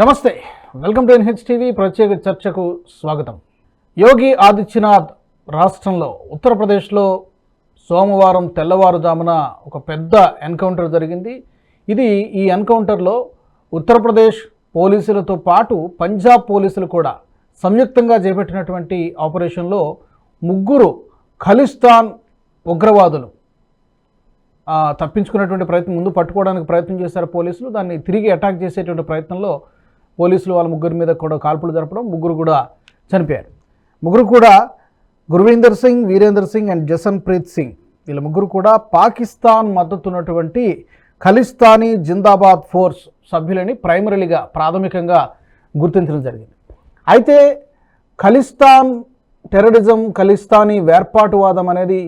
నమస్తే. Welcome to NH TV ప్రత్యేక చర్చకు స్వాగతం. యోగి ఆదిత్యనాథ్ రాష్ట్రంలో ఉత్తరప్రదేశ్లో సోమవారం తెల్లవారుజామున ఒక పెద్ద ఎన్కౌంటర్ జరిగింది. ఇది ఈ ఎన్కౌంటర్లో ఉత్తరప్రదేశ్ పోలీసులతో పాటు పంజాబ్ పోలీసులు కూడా సంయుక్తంగా చేపట్టినటువంటి ఆపరేషన్లో ముగ్గురు ఖలిస్తాన్ ఉగ్రవాదులు తప్పించుకునేటువంటి ప్రయత్నం ముందు పట్టుకోవడానికి ప్రయత్నం చేశారు పోలీసులు. దాన్ని తిరిగి అటాక్ చేసేటువంటి ప్రయత్నంలో పోలీసులు వాళ్ళ ముగ్గురి మీద కూడా కాల్పులు జరపడం ముగ్గురు కూడా చనిపోయారు. ముగ్గురు కూడా గుర్వీందర్ సింగ్ వీరేందర్ సింగ్ అండ్ జసన్ ప్రీత్ సింగ్. వీళ్ళ ముగ్గురు కూడా పాకిస్తాన్ మద్దతున్నటువంటి ఖలిస్తానీ జిందాబాద్ ఫోర్స్ సభ్యులని ప్రైమరీగా ప్రాథమికంగా గుర్తించడం జరిగింది. అయితే ఖలిస్తాన్ టెర్రరిజం ఖలిస్తానీ వేర్పాటువాదం అనేది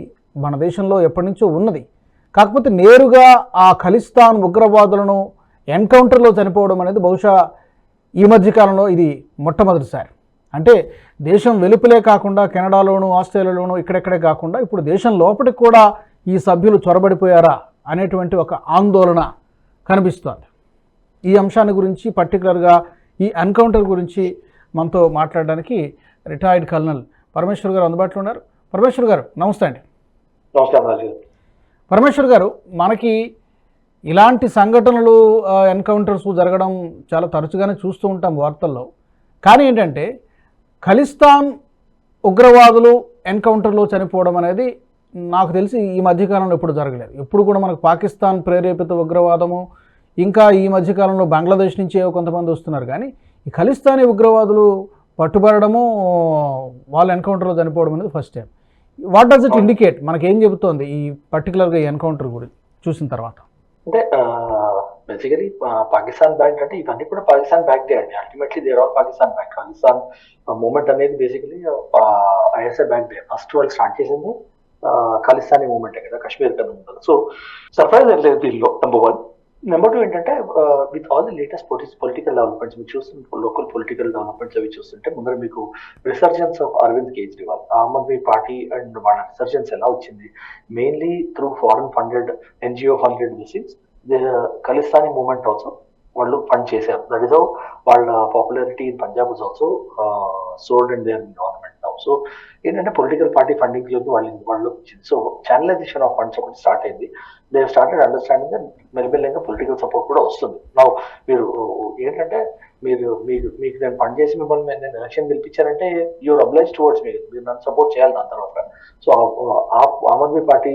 మన దేశంలో ఎప్పటి నుంచో ఉన్నది. కాకపోతే నేరుగా ఆ ఖలిస్తాన్ ఉగ్రవాదులను ఎన్కౌంటర్లో చనిపోవడం అనేది బహుశా ఈ మధ్యకాలంలో ఇది మొట్టమొదటిసారి. అంటే దేశం వెలుపలే కాకుండా కెనడాలోను ఆస్ట్రేలియాలోను ఇక్కడెక్కడే కాకుండా ఇప్పుడు దేశం లోపలికి కూడా ఈ సభ్యులు చొరబడిపోయారా అనేటువంటి ఒక ఆందోళన కనిపిస్తోంది. ఈ అంశాన్ని గురించి పర్టికులర్గా ఈ ఎన్కౌంటర్ గురించి మనతో మాట్లాడడానికి రిటైర్డ్ కల్నల్ పరమేశ్వర్ గారు అందుబాటులో ఉన్నారు. పరమేశ్వర్ గారు నమస్తే అండి. నమస్కారం పరమేశ్వర్ గారు మనకి ఇలాంటి సంఘటనలు ఎన్కౌంటర్స్ జరగడం చాలా తరచుగానే చూస్తూ ఉంటాం వార్తల్లో. కానీ ఏంటంటే ఖలిస్తాన్ ఉగ్రవాదులు ఎన్కౌంటర్లో చనిపోవడం అనేది నాకు తెలిసి ఈ మధ్యకాలంలో ఎప్పుడు జరగలేదు. ఎప్పుడు కూడా మనకు పాకిస్తాన్ ప్రేరేపిత ఉగ్రవాదము ఇంకా ఈ మధ్యకాలంలో బంగ్లాదేశ్ నుంచి ఏవో కొంతమంది వస్తున్నారు. కానీ ఈ ఖలిస్తానీ ఉగ్రవాదులు పట్టుబడము వాళ్ళు ఎన్కౌంటర్లో చనిపోవడం అనేది first time. What does it indicate? మనకేం చెబుతోంది ఈ పర్టికులర్గా ఈ ఎన్కౌంటర్ గురించి? చూసిన తర్వాత. అంటే బేసికలీ పాకిస్తాన్ బ్యాంక్ అంటే ఇవన్నీ కూడా పాకిస్తాన్ బ్యాంక్ అండి. Ultimately there all Pakistan bank Pakistan movement అనేది బేసికలీ ఐఎస్ఐ బ్యాంక్ ఫస్ట్ వాళ్ళు స్టార్ట్ చేసింది ఖాళిస్తానీ మూమెంట్ కదా కాశ్మీర్ కదా సో సర్ప్రైజ్ ఏం లేదు దీనిలో నెంబర్ వన్ నెంబర్ టూ ఏంటంటే with all the latest political developments మీరు చూస్తుంటే లోకల్ పొలిటికల్ డెవలప్మెంట్స్ అవి చూస్తుంటే ముందర మీకు resurgence of Arvind Kejriwal Aam Aadmi party and వాళ్ళ రిసర్జెన్స్ ఎలా వచ్చింది? Mainly through foreign funded NGO funded missions Khalistani movement also వాళ్ళు ఫండ్ చేశారు. దట్ ఇస్ వాళ్ళ popularity in Punjab is also sold and there government so ఏంటంటే political party ఫండింగ్లోకి వాళ్ళు వాళ్ళు వచ్చింది సో ఛానలైజేషన్ ఆఫ్ ఫండ్స్ ఒకటి స్టార్ట్ అయింది they started understanding that political support కూడా వస్తుంది నా మీరు ఏంటంటే మీరు మీకు మీకు నేను ఫండ్ చేసి మిమ్మల్ని నేను ఎలక్షన్ గెలిపించానంటే యూర్ అబ్లైజ్ టువర్డ్స్ మీరు మీరు నన్ను సపోర్ట్ చేయాలి దాని తర్వాత సో ఆమ్ ఆద్మీ పార్టీ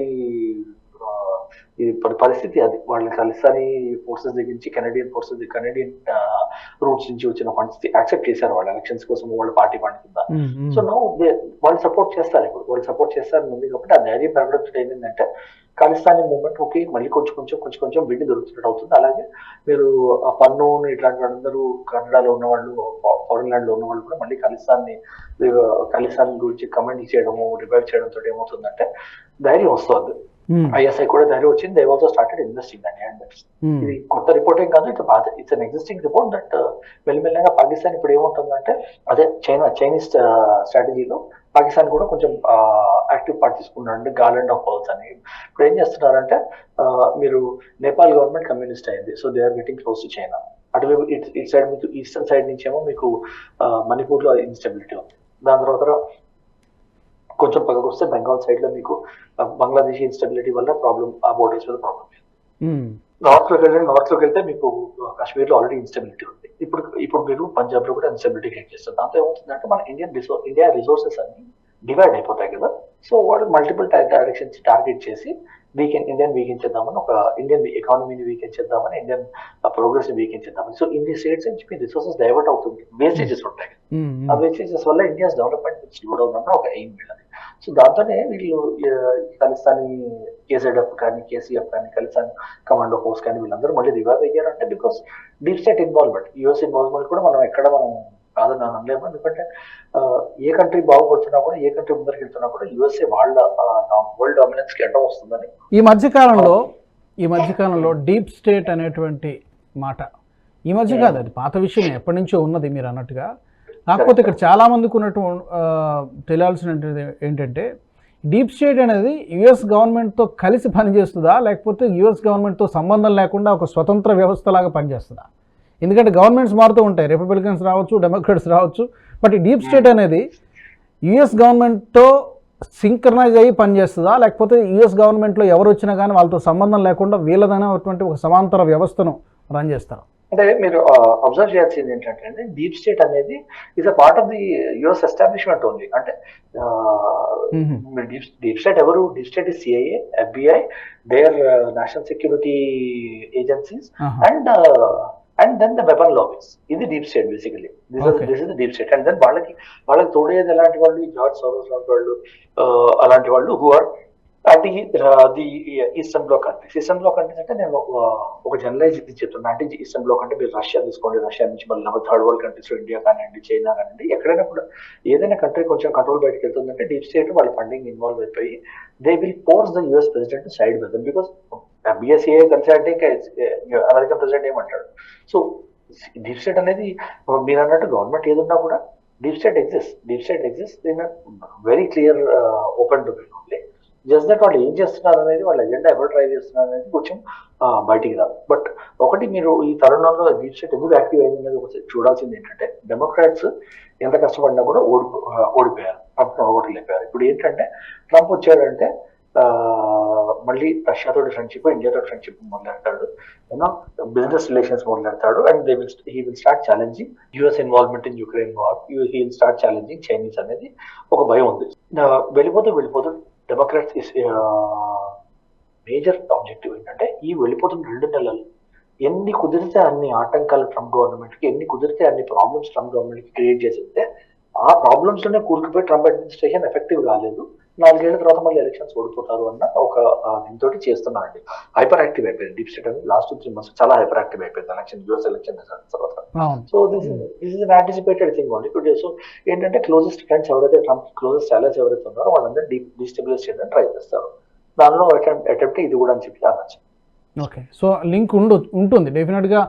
ఈ పరిస్థితి అది. వాళ్ళని ఖలిస్తానీ ఫోర్సెస్ దగ్గర నుంచి కెనడియన్ ఫోర్సెస్ కెనడియన్ రూట్స్ నుంచి వచ్చిన ఫండ్స్ యాక్సెప్ట్ చేశారు వాళ్ళ. ఎలక్షన్స్ కోసం వాళ్ళ పార్టీ ఫండ్ కింద సో నో వాళ్ళు సపోర్ట్ చేస్తారు ఇప్పుడు. వాళ్ళు సపోర్ట్ చేస్తారు ముందు కాబట్టి ఆ ధైర్యం పెరగడం ఏంటంటే ఖలిస్తానీ మూవ్మెంట్ ఓకే మళ్ళీ కొంచెం కొంచెం కొంచెం కొంచెం విండి దొరుకుతున్నట్టు అవుతుంది. అలాగే మీరు ఆ పన్ను ఇట్లాంటి వాళ్ళందరూ కన్నడలో ఉన్న వాళ్ళు ఫారెన్ ల్యాండ్లో ఉన్న వాళ్ళు కూడా మళ్ళీ ఖలిస్తాన్ని ఖలిస్తాన్ గురించి కమెంట్ చేయడము రివైవ్ చేయడంతో ఏమవుతుందంటే ధైర్యం వస్తుంది. ఐఎస్ఐ కూడా ధైర్యం వచ్చింది. దే ఆల్సో స్టార్టెడ్ ఇన్వెస్టింగ్ అండి అండ్ ఇది కొత్త రిపోర్ట్ ఏం కాదు ఇట్స్ బాధ it's an existing report that మెల్లిమెల్లగా Pakistan ఇప్పుడు ఏముంటుందంటే అదే చైనా చైనీస్ స్ట్రాటజీలో పాకిస్తాన్ కూడా కొంచెం యాక్టివ్ పార్ట్ తీసుకున్నాడు గార్లెండ్ ఆఫ్ పర్ల్స్ అని. ఇప్పుడు ఏం చేస్తున్నారంటే ఆ, మీరు నేపాల్ గవర్నమెంట్ కమ్యూనిస్ట్ అయింది. So they are getting close to China అటువైపు ఇటు ఇటు సైడ్ మీకు ఈస్టర్న్ సైడ్ నుంచి ఏమో మీకు మణిపూర్లో ఇన్స్టెబిలిటీ ఉంది. దాని తర్వాత కొంచెం పక్కకు వస్తే బెంగాల్ సైడ్లో మీకు బంగ్లాదేశ్ ఇన్స్టెబిలిటీ వల్ల ప్రాబ్లం ఆ బోర్డర్స్ మీద ప్రాబ్లం నార్త్లోకి వెళ్ళి నార్త్లోకి వెళ్తే మీకు కాశ్మీర్లో ఆల్రెడీ ఇన్స్టెబిలిటీ ఉంది. ఇప్పుడు ఇప్పుడు మీరు పంజాబ్లో కూడా ఇన్స్టెబిలిటీ క్రియేట్ చేస్తారు. దాంతో ఏమవుతుందంటే మన ఇండియన్ రిసోర్ ఇండియా రిసోర్సెస్ అన్ని డివైడ్ అయిపోతాయి కదా. సో వాడు మల్టిపుల్ డైరెక్షన్స్ టార్గెట్ చేసి వీకెండ్ ఇండియన్ వీకెండ్ చేద్దామని ఒక ఇండియన్ ఎకానమీని వీకెండ్ చేద్దామని ఇండియన్ ప్రోగ్రెస్ని వీకెండ్ చేద్దామని. సో ఇన్ ది స్టేట్స్ నుంచి మీ రిసోర్సెస్ డైవర్ట్ అవుతుంది. వేస్టేజెస్ ఉంటాయి ఆ వేస్టేజెస్ వల్ల ఇండియాస్ డెవలప్మెంట్ స్లో డౌన్ అన్న ఒక ఎయిమ్ వీళ్ళది సో దాంతోనే వీళ్ళు ఖలిస్తానీ కేసీఎఫ్ కానీ కేసీఎఫ్ కానీ ఖలిస్తాన్ కమాండో ఫోర్స్ కానీ వీళ్ళందరూ మళ్ళీ రివైవ్ అయ్యారంటే because deep state involvement US involvement కూడా మనం ఎక్కడ మనం కాదని నేను అనలేము. ఎందుకంటే ఏ కంట్రీ బాగుపడుతున్నా కూడా ఏ కంట్రీ ముందరికి వెళ్తున్నా కూడా యుఎస్ఏ వాళ్ళ వరల్డ్ డామినెన్స్కి అడ్డం వస్తుందని. ఈ మధ్యకాలంలో ఈ మధ్యకాలంలో డీప్ స్టేట్ అనేటువంటి మాట ఈ మధ్య కాదు అది పాత విషయం ఎప్పటి నుంచో ఉన్నది మీరు అన్నట్టుగా. కాకపోతే ఇక్కడ చాలామందికి ఉన్నట్టు ఆ, తెలియాల్సినది ఏంటంటే డీప్ స్టేట్ అనేది యుఎస్ గవర్నమెంట్తో కలిసి పనిచేస్తుందా? లేకపోతే యుఎస్ గవర్నమెంట్తో సంబంధం లేకుండా ఒక స్వతంత్ర వ్యవస్థలాగా పనిచేస్తుందా? ఎందుకంటే గవర్నమెంట్స్ మారుతూ ఉంటాయి. రిపబ్లికన్స్ రావచ్చు డెమోక్రాట్స్ రావచ్చు. బట్ ఈ డీప్ స్టేట్ అనేది యుఎస్ గవర్నమెంట్తో సింక్రనైజ్ అయ్యి పనిచేస్తుందా? లేకపోతే యుఎస్ గవర్నమెంట్లో ఎవరు వచ్చినా కానీ వాళ్ళతో సంబంధం లేకుండా వీళ్ళదైనటువంటి ఒక సమాంతర వ్యవస్థను రన్ చేస్తారు? అంటే మీరు అబ్జర్వ్ చేయాల్సింది ఏంటంటే డీప్ స్టేట్ అనేది is a part of the US establishment only అంటే డీప్ డీప్ స్టేట్ ఎవరు? Deep state is CIA FBI their national security agencies and and then the weapon lobbies ఇది deep state basically this. This is the deep state and then వాళ్ళకి వాళ్ళకి తోడేది ఎలాంటి వాళ్ళు? George Soros లాంటి వాళ్ళు అలాంటి వాళ్ళు హూ ఆర్ అది అది eastern bloc countries eastern bloc countries అంటే నేను ఒక జనరలైజ్ ఇది చెప్తున్నా. అంటే ఈస్టర్న్ బ్లాక్ అంటే మీరు రష్యా తీసుకోండి. రష్యా నుంచి మళ్ళీ థర్డ్ వరల్డ్ కంట్రీస్ ఇండియా కానివ్వండి చైనా కానివ్వండి ఎక్కడైనా కూడా ఏదైనా కంట్రీ కొంచెం కంట్రోల్ బయటకు వెళ్తుందంటే డీప్ స్టేట్ వాళ్ళ ఫండింగ్ ఇన్వాల్వ్ అయిపోయి they will force the US president side with because BSA కలిసి అంటే ఇంకా అమెరికన్ ప్రెసిడెంట్ ఏమంటాడు? సో డీప్ స్టేట్ అనేది మీరు అన్నట్టు గవర్నమెంట్ ఏదున్నా కూడా deep state exist deep state exist in very clear open to just that వాళ్ళు ఏం చేస్తున్నారు అనేది వాళ్ళ ఎజెండా ఎవరు ట్రై చేస్తున్నారు అనేది కొంచెం బయటికి రాదు. బట్ ఒకటి మీరు ఈ తరుణంలో డీప్ ఎందుకు యాక్టివ్ అయింది అనేది ఒకసారి చూడాల్సింది ఏంటంటే డెమోక్రాట్స్ ఎంత కష్టపడినా కూడా ఓడి ఓడిపోయారు. ట్రంప్ ఓడగొట్టలేకపోయారు. ఇప్పుడు ఏంటంటే ట్రంప్ వచ్చాడంటే మళ్ళీ రష్యాతో ఫ్రెండ్షిప్ ఇండియాతో ఫ్రెండ్షిప్ మొదలెడతాడు. You know business relations మొదలెడతాడు. And they will he will start challenging US involvement in Ukraine war he will start challenging Chinese అనేది ఒక భయం ఉంది. వెళ్ళిపోతూ వెళ్ళిపోతూ డెమోక్రాట్స్ మేజర్ ఆబ్జెక్టివ్ ఏంటంటే ఈ వెళ్ళిపోతున్న రెండు నెలలు ఎన్ని కుదిరితే అన్ని ఆటంకాలు ట్రంప్ గవర్నమెంట్కి ఎన్ని కుదిరితే అన్ని ప్రాబ్లమ్స్ ట్రంప్ గవర్నమెంట్కి క్రియేట్ క్రియేట్ చేసితే ఆ ప్రాబ్లమ్స్లోనే కూరుకుపోయి ట్రంప్ అడ్మినిస్ట్రేషన్ ఎఫెక్టివ్ కాలేదు. నాలుగేళ్ళ తర్వాత మళ్ళీ ఎలక్షన్స్ ఓడిపోతారు అన్న ఒక దీంతో చేస్తున్నారండి. హైపర్ యాక్టివ్ అయిపోయింది. డీప్ స్టేట్ అనేది లాస్ట్ త్రీ మంత్స్ చాలా హైపర్ యాక్టివ్ అయిపోయింది ఎలక్షన్ యూఎస్ ఎలక్షన్ తర్వాత. So this this is anticipated thing only today so ఏంటంటే క్లోజెస్ట్ ఫ్రెండ్స్ ఎవరైతే ట్రంప్ క్లోజెస్ట్ అలైస్ ఎవరైతే ఉన్నారో వాళ్ళందరూ డీ డిస్టెబిలైజ్ చేయడానికి ట్రై చేస్తారు. దానిలో అటెంప్ట్ ఇది కూడా అని చెప్పి అనొచ్చు ఓకే సో లింక్ ఉండు ఉంటుంది. డెఫినెట్గా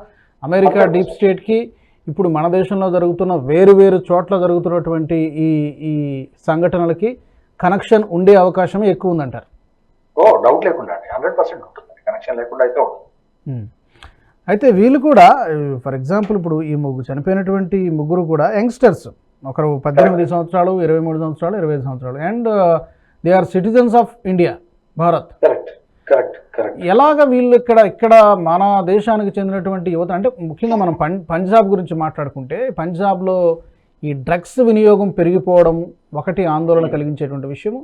అమెరికా డీప్ స్టేట్కి ఇప్పుడు మన దేశంలో జరుగుతున్న వేరు వేరు చోట్ల జరుగుతున్నటువంటి ఈ ఈ సంఘటనలకి కనెక్షన్ ఉండే అవకాశం ఎక్కువ ఉందంటారు. ఓ డౌట్ లేకుండా హండ్రెడ్ పర్సెంట్ ఉంటుంది కనెక్షన్ లేకుండా అయితే. అయితే వీళ్ళు కూడా ఫర్ ఎగ్జాంపుల్ ఇప్పుడు ఈ ముగ్గురు చనిపోయినటువంటి ఈ ముగ్గురు కూడా యంగ్స్టర్స్. ఒకరు పద్దెనిమిది సంవత్సరాలు ఇరవై మూడు సంవత్సరాలు ఇరవై సంవత్సరాలు. And they are citizens of India Bharat correct correct correct ఎలాగ వీళ్ళు ఇక్కడ ఇక్కడ మన దేశానికి చెందినటువంటి యువత అంటే ముఖ్యంగా మనం పంజాబ్ గురించి మాట్లాడుకుంటే పంజాబ్లో ఈ డ్రగ్స్ వినియోగం పెరిగిపోవడం ఒకటి ఆందోళన కలిగించేటువంటి విషయము.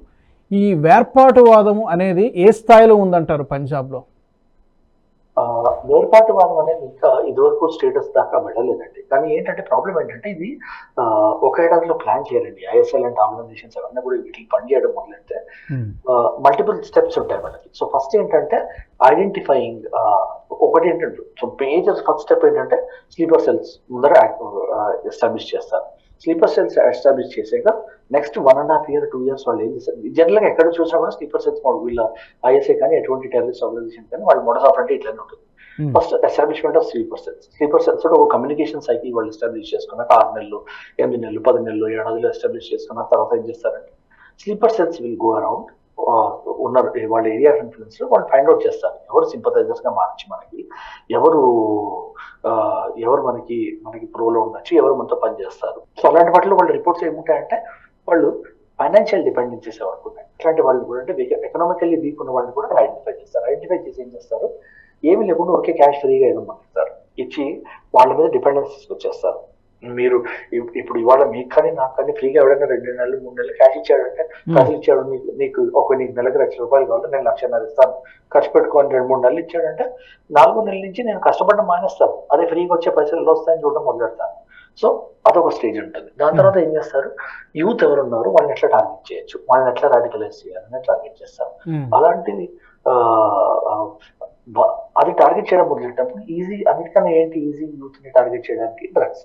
ఈ వేర్పాటువాదము అనేది ఏ స్థాయిలో ఉందంటారు పంజాబ్లో? వేర్పాటువాదం అనేది ఇంకా ఇదివరకు స్టేటస్ దాకా వెళ్ళలేదండి. కానీ ఏంటంటే ప్రాబ్లం ఏంటంటే ఇది ఒక ఏడాదిలో ప్లాన్ చేయాలండి. ఐఎస్ఎల్ అంటే ఆర్గనైజేషన్స్ అవన్నీ కూడా వీటికి పనిచేయడం మొదలెడితే మల్టిపుల్ స్టెప్స్ ఉంటాయి మనకి. సో ఫస్ట్ ఏంటంటే ఐడెంటిఫైయింగ్ ఒకటి ఏంటంటే సో మేజర్ ఫస్ట్ స్టెప్ ఏంటంటే స్లీపర్ సెల్స్ ముందర ఎస్టాబ్లిష్ చేస్తారు. స్లీపర్ సెల్స్ ఎస్టాబ్లిష్ చేసాక next one and half year two years వాళ్ళు ఏం చేస్తారు జనరల్గా ఎక్కడ చూసినా కూడా స్లీపర్ సెల్స్ వీళ్ళ ఐఎస్ఐ కానీ ఎటువంటి టెర్రరిస్ట్ ఆర్గనైజేషన్ కానీ వాళ్ళ ఆఫ్ అంటే ఇట్లానే ఉంటుంది. First establishment of sleeper cells sleeper cells ఒక కమ్యూనికేషన్ సైకిల్ వాళ్ళు ఎస్టాబ్లిష్ చేసుకున్నాక ఆరు నెలలు ఎనిమిది నెలలు పది నెలలు ఏడాదిలో ఎస్టాబ్లిష్ చేసుకున్న తర్వాత ఏం చేస్తారంటే sleeper cells will go around ఉన్నారు వాళ్ళ ఏరియా ఆఫ్ ఇన్ఫ్లుయెన్స్ వాళ్ళు ఫైండ్ అవుట్ చేస్తారు. ఎవరు సింపథైజర్స్గా మార్చి మనకి ఎవరు ఎవరు మనకి మనకి ప్రోలో ఉండొచ్చు ఎవరు మనతో పనిచేస్తారు సో అలాంటి వాటిలో వాళ్ళ రిపోర్ట్స్ ఏముంటాయంటే వాళ్ళు ఫైనాన్షియల్ డిపెండెన్సీస్ ఎవరికి ఉన్నాయి ఇట్లాంటి వాళ్ళు కూడా అంటే ఎకనామికల్లీ వీక్ ఉన్న వాళ్ళని కూడా ఐడెంటిఫై చేస్తారు. ఐడెంటిఫై చేసి ఏం చేస్తారు? ఏమి లేకుండా ఒకే క్యాష్ ఫ్రీగా ఇవ్వమని ఇస్తారు ఇచ్చి వాళ్ళ మీద డిపెండెన్సీస్ వచ్చేస్తారు. మీరు ఇప్- ఇప్పుడు ఇవాళ మీకు కానీ నాకు కానీ ఫ్రీగా ఎవరైనా రెండు నెలలు మూడు నెలలు క్యాష్ ఇచ్చాడంటే ఖర్చు ఇచ్చాడు నీకు నీకు ఒక నీకు నెలకు లక్ష రూపాయలు కావాలి నేను లక్షన్నర ఇస్తాను. ఖర్చు పెట్టుకొని రెండు మూడు నెలలు ఇచ్చాడంటే నాలుగో నెలల నుంచి నేను కష్టపడడం మానేస్తాను. అదే ఫ్రీగా వచ్చే పైసలు వస్తాయని చూడడం మొదలెడతాను. సో అదొక స్టేజ్ ఉంటుంది. దాని తర్వాత ఏం చేస్తారు? యూత్ ఎవరు ఉన్నారు వాళ్ళని ఎట్లా టార్గెట్ చేయొచ్చు? వాళ్ళని ఎట్లా రాడికలైజ్ చేయాలని టార్గెట్ చేస్తారు. అలాంటిది అది టార్గెట్ చేయడం మొదలెట్టినప్పుడు ఈజీ అన్నిటికన్నా ఏంటి ఈజీ యూత్ని టార్గెట్ చేయడానికి డ్రగ్స్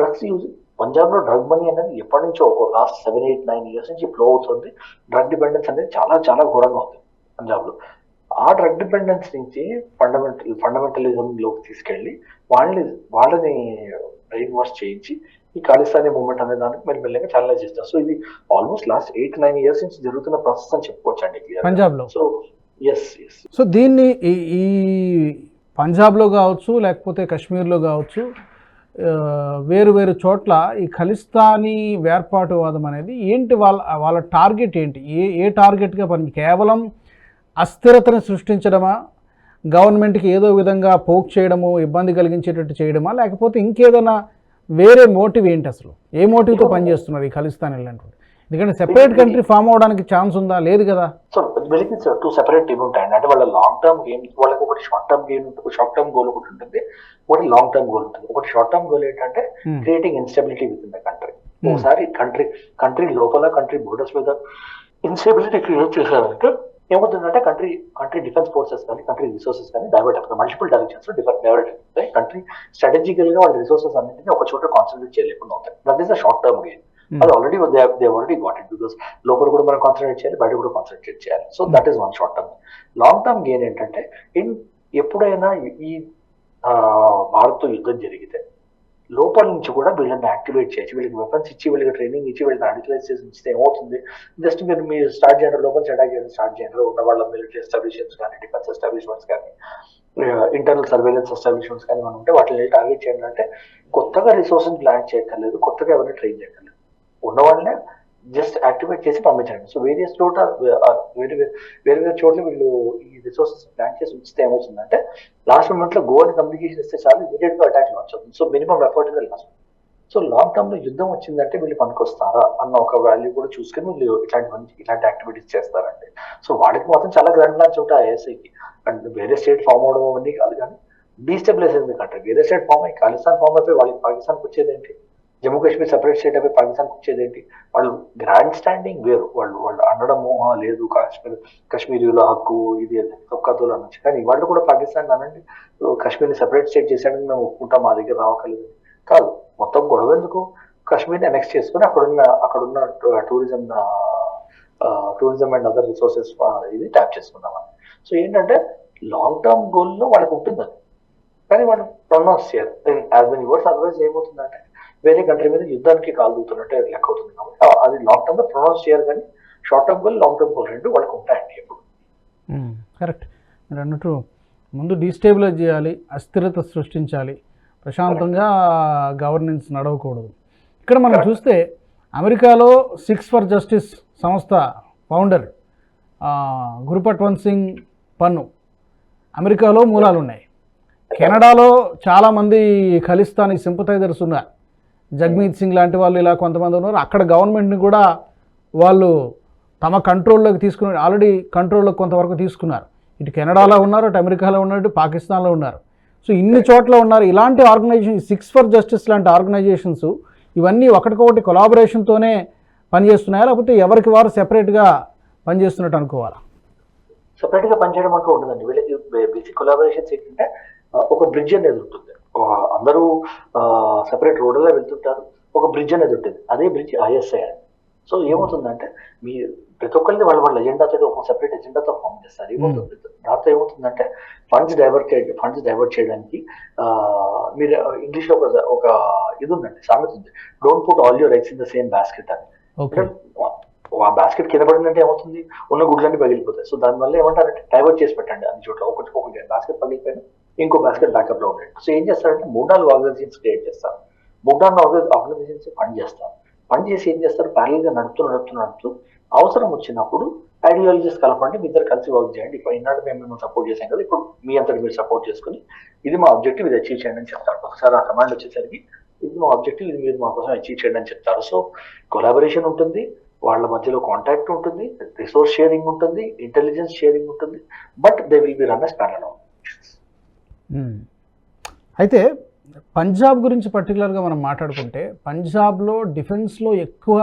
డ్రగ్స్ యూజ్ పంజాబ్లో డ్రగ్ మనీ అనేది ఎప్పటి నుంచో ఒక last seven eight nine years నుంచి ఫ్లో అవుతుంది. డ్రగ్ డిపెండెన్స్ అనేది చాలా చాలా ఘోరంగా ఉంది పంజాబ్లో ఆ డ్రగ్ డిపెండెన్స్ నుంచి ఫండమెంటల్ ఫండమెంటలిజం లోకి తీసుకెళ్ళి వాళ్ళని వాళ్ళని బ్రెయిన్ వాష్ చేయించి ఈ ఖాళిస్తానీ మూవ్మెంట్ అనే దానికి మెల్లిమెల్లిగా ఛానలైజ్ చేస్తారు. సో ఇది almost last eight nine years నుంచి జరుగుతున్న ప్రాసెస్ అని చెప్పుకోవచ్చు అండి పంజాబ్లో? సో ఎస్ ఎస్ సో దీన్ని ఈ ఈ పంజాబ్లో కావచ్చు లేకపోతే కాశ్మీర్లో కావచ్చు వేరు వేరు చోట్ల ఈ ఖలిస్తానీ వేర్పాటువాదం అనేది ఏంటి వాళ్ళ వాళ్ళ టార్గెట్ ఏంటి? ఏ ఏ టార్గెట్గా పని? కేవలం అస్థిరతను సృష్టించడమా? గవర్నమెంట్కి ఏదో విధంగా పోక్ చేయడము ఇబ్బంది కలిగించేటట్టు చేయడమా? లేకపోతే ఇంకేదైనా వేరే మోటివ్ ఏంటి అసలు? ఏ మోటివ్తో పనిచేస్తున్నారు ఈ ఖలిస్తాన్ వెళ్ళినటువంటి ఎందుకంటే సెపరేట్ కంట్రీ ఫామ్ అవడానికి ఛాన్స్ ఉందా? లేదు కదా. సో వీళ్ళకి టూ సెపరేట్ టీమ్ ఉంటాయండి. అంటే వాళ్ళ లాంగ్ టర్మ్ గేమ్ వాళ్ళకి ఒకటి short term game short term goal ఒకటి ఉంటుంది. ఒకటి లాంగ్ టర్మ్ గోల్ ఉంటుంది. ఒకటి షార్ట్ టర్మ్ గోల్ ఏంటంటే. Creating instability with in the country. ఒకసారి కంట్రీ కంట్రీ లోపల కంట్రీ బోర్డర్స్ మీద ఇన్స్టెబిలిటీ క్రియేట్ చేశారంటే ఏమవుతుందంటే కంట్రీ కంట్రీ డిఫెన్స్ ఫోర్సెస్ కానీ కంట్రీ రిసోర్సెస్ కానీ డైవర్ట్ అవుతాయి మల్టిపుల్ డైరెక్షన్స్లో డిఫరెంట్ డైవర్ట్ అవుతాయి కంట్రీ స్ట్రాటజికల్గా వాళ్ళ రిసోర్సెస్ అన్నింటినీ ఒక చోట కాన్సన్ట్రేట్ చేయలేకుండా అవుతాయి. That is the short term game. Hmm. అది already they already got it because లోపల కూడా మనం కాన్సన్ట్రేట్ చేయాలి బయట కూడా కాన్సన్ట్రేట్ చేయాలి. So that is one short term long term gain ఏంటంటే ఇన్ ఎప్పుడైనా ఈ ఆ, భారత్ యుద్ధం జరిగితే లోపల నుంచి కూడా వీళ్ళని యాక్టివేట్ చేయొచ్చు వీళ్ళకి వెపన్స్ ఇచ్చి వీళ్ళకి ట్రైనింగ్ ఇచ్చి వీళ్ళని రాడికలైజ్ చేసి ఉంచితే ఏమవుతుంది? జస్ట్ మీరు మీరు స్టార్ట్ చేయండి లోపల అటాక్ చేయడం స్టార్ట్ చేయండి ఉన్న వాళ్ళ మిలిటరీ ఎస్టాబ్లిష్మెంట్స్ కానీ డిఫెన్స్ ఎస్టాబ్లిష్మెంట్స్ కానీ ఇంటర్నల్ సర్వేలెన్స్ ఎస్టాబ్లిష్మెంట్స్ కానీ మనం ఉంటే వాటిని టార్గెట్ చేయాలంటే అంటే కొత్తగా రిసోర్సెస్ ప్లాన్ చేయక్కర్లేదు కొత్తగా ఎవరిని ట్రైన్ చేయక్కర్లేదు. ఉన్న వాళ్ళనే జస్ట్ యాక్టివేట్ చేసి పంపించండి. సో వేరియస్ చోట వేరే వేరే వేరే చోట్ల వీళ్ళు ఈ రిసోర్సెస్ ప్లాన్ చేసి ఉంచితే ఏమవుతుందంటే లాస్ట్ మంత్లో గో అని కమ్యూనికేషన్ ఇస్తే చాలు ఇమీడియట్గా అటాక్ లాంచ్ అవుతుంది. So minimum effort is lost so long టర్మ్లో యుద్ధం వచ్చిందంటే వీళ్ళు పనికొస్తారా అన్న ఒక వాల్యూ కూడా చూసుకుని వీళ్ళు ఇట్లాంటి మంచి యాక్టివిటీస్ చేస్తారండి. సో వాళ్ళకి మాత్రం చాలా గ్రాండ్ లాంచ్ ఉంటాయి ఐఎస్ఐకి అండ్ వేరే స్టేట్ ఫామ్ అవడం అవన్నీ కాదు కానీ డీస్టెబిలైజ్ అయింది కంట్రీ వేరే స్టేట్ ఫామ్ అయ్యి ఖాళీస్థాన్ ఫామ్ అయిపోయి వాళ్ళకి పాకిస్తాన్కి వచ్చేది ఏంటి? జమ్మూ కాశ్మీర్ సెపరేట్ స్టేట్ అయిపోయి పాకిస్తాన్కి వచ్చేది ఏంటి వాళ్ళు గ్రాండ్ స్టాండింగ్ వేరు. వాళ్ళు వాళ్ళు అనడము లేదు కాశ్మీర్ కాశ్మీరీల హక్కు ఇది తొక్కతులు అనొచ్చు కానీ వాళ్ళు కూడా పాకిస్తాన్ అనండి కాశ్మీర్ని సెపరేట్ స్టేట్ చేశాడని మేము ఒప్పుకుంటాం మా దగ్గర రావకలేదు కాదు మొత్తం గొడవ ఎందుకు? కాశ్మీర్ని అనెక్స్ చేసుకుని అక్కడున్న అక్కడున్న tourism tourism and other resources ఇది ట్యాప్ చేసుకుందామని. సో ఏంటంటే లాంగ్ టర్మ్ గోల్లో వాళ్ళకి ఉంటుంది కానీ వాళ్ళు ప్రొనౌన్స్ చేయరు. యాజ్ మెనీ వర్డ్స్ అదర్వైజ్ ఏమవుతుందంటే వేరే కంట్రీ మీద యుద్ధానికి కాలుతున్నట్టే లెక్క అవుతుంది కాబట్టి అది లాంగ్ టర్మ్లో ప్రొనౌన్స్ చేయరు కానీ short term goal long term goal రెండు వాళ్ళకి ఉంటాయండి ఎప్పుడు. కరెక్ట్ మీరు అన్నట్టు ముందు డీస్టేబిలైజ్ చేయాలి అస్థిరత సృష్టించాలి ప్రశాంతంగా గవర్నెన్స్ నడవకూడదు. ఇక్కడ మనం చూస్తే అమెరికాలో సిక్స్ ఫర్ జస్టిస్ సంస్థ ఫౌండర్ గురుపట్వంత్ సింగ్ పన్ను. అమెరికాలో మూలాలు ఉన్నాయి కెనడాలో చాలామంది ఖలిస్తానీ సింపథైజర్స్ ఉన్నారు. జగ్మీత్ సింగ్ లాంటి వాళ్ళు ఇలా కొంతమంది ఉన్నారు. అక్కడ గవర్నమెంట్ని కూడా వాళ్ళు తమ కంట్రోల్లోకి తీసుకుని ఆల్రెడీ కంట్రోల్లోకి కొంతవరకు తీసుకున్నారు. ఇటు కెనడాలో ఉన్నారు అటు అమెరికాలో ఉన్నారు ఇటు పాకిస్తాన్లో ఉన్నారు. సో ఇన్ని చోట్ల ఉన్నారు. ఇలాంటి ఆర్గనైజేషన్ సిక్స్ ఫర్ జస్టిస్ లాంటి ఆర్గనైజేషన్స్ ఇవన్నీ ఒకటికొకటి కొలాబరేషన్తోనే పనిచేస్తున్నాయా? లేకపోతే ఎవరికి వారు సెపరేట్గా పనిచేస్తున్నట్టు అనుకోవాలా? సెపరేట్గా పనిచేయడం అంటూ ఉండదండి. వీళ్ళకి బేసిక్ కొలాబరేషన్స్ ఏంటంటే ఒక బ్రిడ్జ్ అనేది ఉంటుంది. అందరూ సెపరేట్ రోడ్లలో వెళ్తుంటారు. ఒక బ్రిడ్జ్ అనేది ఉంటుంది. అదే బ్రిడ్జ్ ఐఎస్ఐ అండి సో ఏమవుతుందంటే మీ ప్రతి ఒక్కరిది వాళ్ళ వాళ్ళ ఎజెండాతో ఒక సెపరేట్ ఎజెండాతో ఫామ్ చేస్తారు. ఏమవుతుంది? దాంతో ఏమవుతుందంటే ఫండ్స్ డైవర్ట్ చేయడం ఫండ్స్ డైవర్ట్ చేయడానికి ఆ, మీరు ఇంగ్లీష్లో ఒక ఒక ఇది ఉందండి సామెత ఉంది. Don't put all your eggs in the same basket అని. ఆ బాస్కెట్ కింద పడిందంటే ఏమవుతుంది? ఉన్న గుడ్లన్నీ పగిలిపోతాయి. సో దానివల్ల ఏమంటారంటే డైవర్ట్ చేసి పెట్టండి అన్ని చోట్ల. ఒకటి ఒక బాస్కెట్ పగిలిపోయినా ఇంకో బాస్కెట్ బ్యాకప్లో ఉండండి సో ఏం చేస్తారంటే మూడు నాలుగు ఆర్గనైజేషన్స్ క్రియేట్ చేస్తారు మూడు నాలుగు ఆర్గనైజేషన్స్ పని చేస్తారు పని చేసి ఏం చేస్తారు ప్యారల్గా నడుపుతూ నడుపుతూ నడుపుతూ అవసరం వచ్చినప్పుడు ఐడియాలజీస్ కలపండి మీ ఇద్దరు కలిసి వర్క్ చేయండి. ఇప్పుడు ఈనాడు మేము మిమ్మల్ని సపోర్ట్ చేసాం కదా ఇప్పుడు మీ అంతటి మీరు సపోర్ట్ చేసుకుని ఇది మా అబ్జెక్టివ్ ఇది అచీవ్ చేయండి అని చెప్తారు. ఒకసారి ఆ కమాండ్ వచ్చేసరికి ఇది మా అబ్జెక్టివ్ ఇది మీరు మా కోసం అచీవ్ చేయండి అని చెప్తారు. సో కొలాబరేషన్ ఉంటుంది వాళ్ళ మధ్యలో కాంటాక్ట్ ఉంటుంది రిసోర్స్ షేరింగ్ ఉంటుంది ఇంటెలిజెన్స్ షేరింగ్ ఉంటుంది but they will be run as parallel అయితే పంజాబ్ గురించి పర్టికులర్గా మనం మాట్లాడుకుంటే పంజాబ్లో డిఫెన్స్లో ఎక్కువ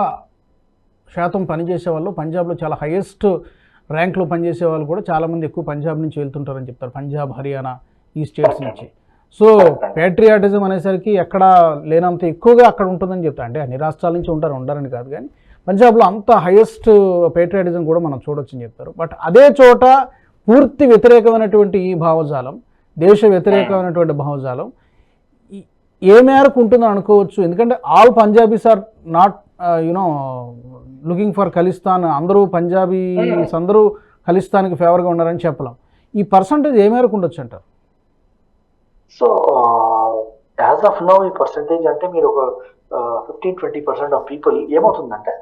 శాతం పనిచేసే వాళ్ళు పంజాబ్లో చాలా హైయెస్ట్ ర్యాంక్లో పనిచేసే వాళ్ళు కూడా చాలామంది ఎక్కువ పంజాబ్ నుంచి వెళ్తుంటారని చెప్తారు. పంజాబ్ హర్యానా ఈ స్టేట్స్ నుంచి. సో పేట్రియాటిజం అనేసరికి ఎక్కడ లేనంత ఎక్కువగా అక్కడ ఉంటుందని చెప్తారు అంటే అన్ని రాష్ట్రాల నుంచి ఉంటారు ఉండరని కాదు కానీ పంజాబ్లో అంత హైయెస్ట్ పేట్రియాటిజం కూడా మనం చూడొచ్చని చెప్తారు. బట్ అదే చోట పూర్తి వ్యతిరేకమైనటువంటి ఈ భావజాలం దేశ వ్యతిరేకమైనటువంటి భావజాలం. ఏ మేరకు ఉంటుందని అనుకోవచ్చు. ఎందుకంటే all Punjabis are not you know looking for Khalistan. అందరూ పంజాబీస్ అందరూ ఖలిస్తాన్కి ఫేవర్గా ఉన్నారని చెప్పలేం. ఈ పర్సంటేజ్ ఏ మేరకు ఉండొచ్చు అంటారు? సో యాజ్ ఆఫ్ నో ఈ పర్సంటేజ్ అంటే మీరు ఒక fifteen twenty percent of people ఏమవుతుందంటే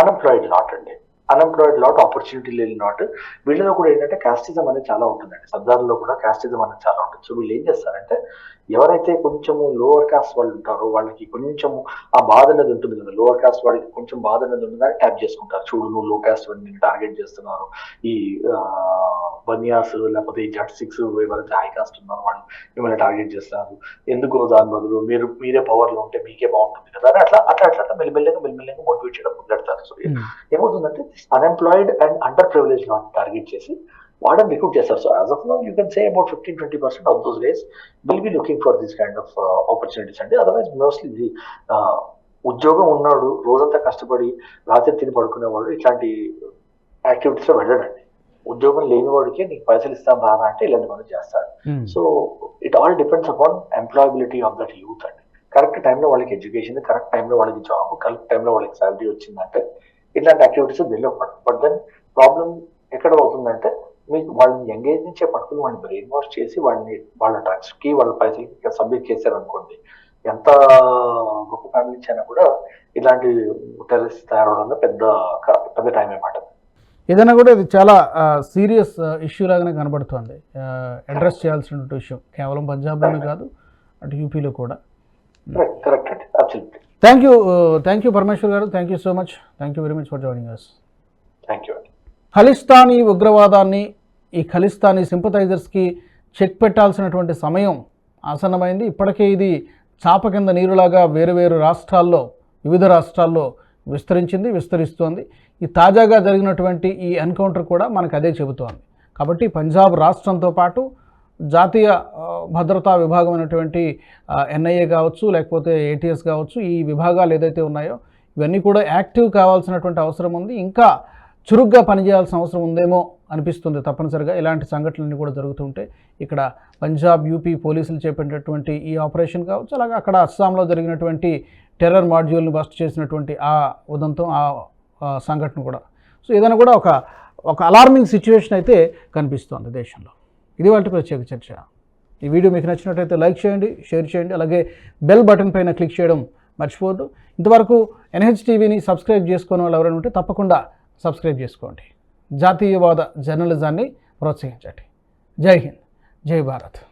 అన్ఎంప్లాయిడ్ లాట్ అండి. అన్ఎంప్లాయిడ్ లాట్ ఆపర్చునిటీ లేని లాట్ వీళ్ళలో కూడా ఏంటంటే కాస్టిజం అనేది చాలా ఉంటుందండి. సర్దార్లో కూడా కాస్టిజం అనేది చాలా ఉంటుంది. సో వీళ్ళు ఏం చేస్తారంటే ఎవరైతే కొంచెము లోవర్ కాస్ట్ వాళ్ళు ఉంటారో వాళ్ళకి కొంచెము ఆ బాధ అనేది ఉంటుంది కదా. లోవర్ కాస్ట్ వాళ్ళకి కొంచెం బాధ అనేది ఉంటుందని ట్యాప్ చేసుకుంటారు. చూడు నువ్వు లో కాస్ట్ వాళ్ళని టార్గెట్ చేస్తున్నారు ఈ బనియాస్ లేకపోతే ఈ జట్ సిక్స్ ఎవరైతే హై కాస్ట్ ఉన్నారో వాళ్ళు మిమ్మల్ని టార్గెట్ చేస్తారు. ఎందుకు దాని బదులు? మీరు మీరే పవర్లో ఉంటే మీకే బాగుంటుంది కదా అని అట్లా అట్లా అట్లా అట్లా మెల్లిమెల్లిగా మెల్లిమెల్లిగా మోటివేట్ చేయడం మొదలెడతారు. సో ఏమవుతుందంటే unemployed and under privilege target చేసి వాళ్ళని రిక్రూట్ చేస్తారు. So as of now you can say about fifteen twenty percent of those days will be looking for this kind of opportunities అండి అదర్వైజ్ మోస్ట్లీ ఉద్యోగం ఉన్నాడు రోజంతా కష్టపడి రాత్రి తిని పడుకునేవాడు ఇట్లాంటి యాక్టివిటీస్లో వెళ్ళడండి. ఉద్యోగం లేని వాడికి నీకు పైసలు ఇస్తాం రానా అంటే ఇలాంటి పనులు చేస్తాడు. So it all depends upon employability of that youth అండి. కరెక్ట్ టైంలో వాళ్ళకి ఎడ్యుకేషన్ కరెక్ట్ టైంలో వాళ్ళకి జాబ్ కరెక్ట్ టైంలో వాళ్ళకి శాలరీ వచ్చిందంటే ఇట్లాంటి యాక్టివిటీస్ వెళ్ళకూడదు బట్ దెన్ ప్రాబ్లం ఎక్కడ అవుతుందంటే మీకు వాళ్ళని ఎంగేజ్ నుంచే పట్టుకుని వాళ్ళని బ్రెయిన్ వాష్ చేసి వాళ్ళని వాళ్ళ డ్రగ్స్కి వాళ్ళ పైసలకి సబ్మిట్ చేశారు అనుకోండి ఎంత గొప్ప ఫ్యామిలీ ఇచ్చినా కూడా ఇలాంటి టెర్రరిస్ట్ తయారవడంలో పెద్ద పెద్ద టైం అన్నమాట ఏదైనా కూడా ఇది చాలా సీరియస్ ఇష్యూ లాగానే కనబడుతుంది. అడ్రస్ చేయాల్సిన విషయం. కేవలం పంజాబ్లోనే కాదు అటు యూపీలో కూడా. కరెక్ట్ అండి. Absolutely thank you thank you Parameshwar garu thank you so much thank you very much for joining us thank you Khalistani ఉగ్రవాదాన్ని ఈ ఖలిస్తానీ సింపథైజర్స్కి చెక్ పెట్టాల్సినటువంటి సమయం ఆసన్నమైంది. ఇప్పటికే ఇది చాప కింద నీరులాగా వేరు వేరు రాష్ట్రాల్లో వివిధ రాష్ట్రాల్లో విస్తరించింది విస్తరిస్తోంది. ఈ తాజాగా జరిగినటువంటి ఈ ఎన్కౌంటర్ కూడా మనకు అదే చెబుతోంది. కాబట్టి పంజాబ్ రాష్ట్రంతో పాటు జాతీయ భద్రతా విభాగం అయినటువంటి ఎన్ఐఏ కావచ్చు లేకపోతే ఏటీఎస్ కావచ్చు ఈ విభాగాలు ఏదైతే ఉన్నాయో ఇవన్నీ కూడా యాక్టివ్ కావాల్సినటువంటి అవసరం ఉంది. ఇంకా చురుగ్గా పనిచేయాల్సిన అవసరం ఉందేమో అనిపిస్తుంది తప్పనిసరిగా. ఇలాంటి సంఘటనలన్నీ కూడా జరుగుతుంటే ఇక్కడ పంజాబ్ యూపీ పోలీసులు చేపట్టినటువంటి ఈ ఆపరేషన్ కావచ్చు అలాగే అక్కడ అస్సాంలో జరిగినటువంటి టెర్రర్ మాడ్యూల్ని బస్ట్ చేసినటువంటి ఆ ఉదంతం ఆ సంఘటన కూడా. సో ఏదైనా కూడా ఒక ఒక అలార్మింగ్ సిచ్యువేషన్ అయితే కనిపిస్తోంది దేశంలో. ఇది వాళ్ళ ప్రత్యేక చర్చ. ఈ వీడియో మీకు నచ్చినట్లయితే లైక్ చేయండి షేర్ చేయండి అలాగే బెల్ బటన్ పైన క్లిక్ చేయడం మర్చిపోవద్దు. ఇంతవరకు ఎన్హెచ్ టీవీని సబ్స్క్రైబ్ చేసుకునే వాళ్ళు ఎవరైనా ఉంటే తప్పకుండా సబ్స్క్రైబ్ చేసుకోండి. జాతీయవాద జర్నలిజాన్ని ప్రోత్సహించండి. జై హింద్. జై భారత్.